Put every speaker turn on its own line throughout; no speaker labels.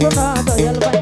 Yo nada y al baile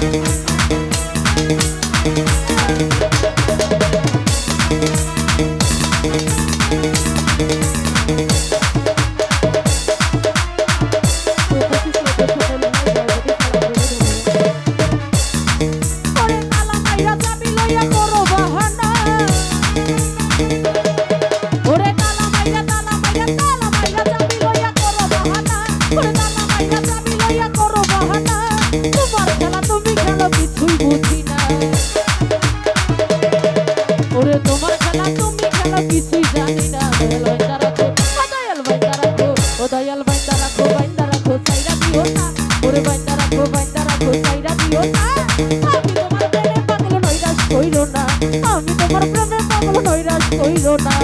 Thank হইল না।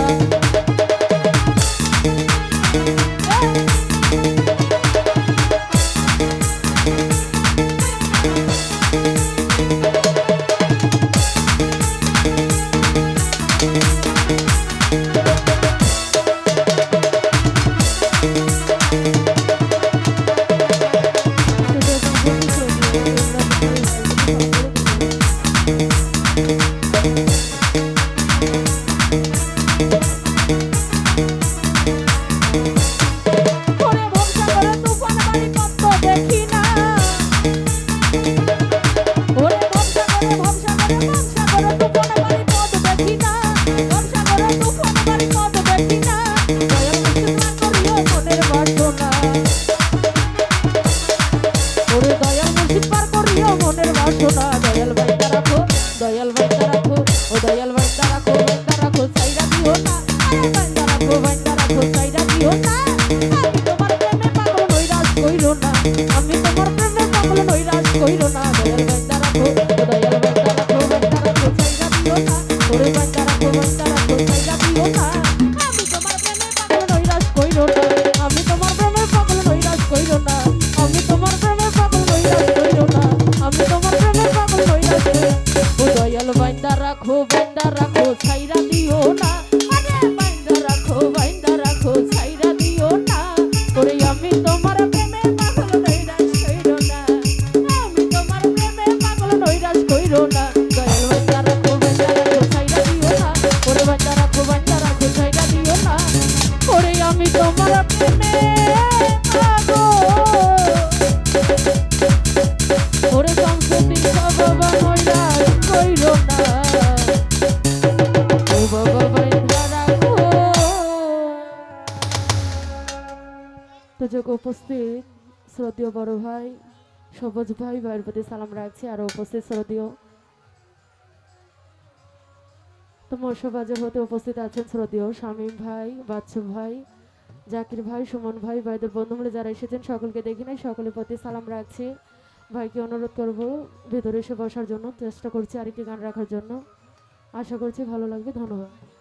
I'm not going to উপস্থিত, শ্রদ্ধীয় বড় ভাই, সবুজ ভাই, ভাইয়ের প্রতি সালাম রাখছি, আরও উপস্থিত শ্রদ্ধীয়। তোমার সমাজের হতে উপস্থিত আছেন শ্রদ্ধীয় স্বামী ভাই, বাচ্চু ভাই জাকির ভাই, সুমন ভাই ভাইদের বন্ধু মিলে যারা এসেছেন, সকলকে দেখি নাই, সকলের প্রতি সালাম রাখছি। ভাইকে অনুরোধ করব, ভেতরে এসে বসার জন্য, চেষ্টা করছি আরেকটি গান রাখার জন্য। আশা করছি ভালো লাগবে, ধন্যবাদ।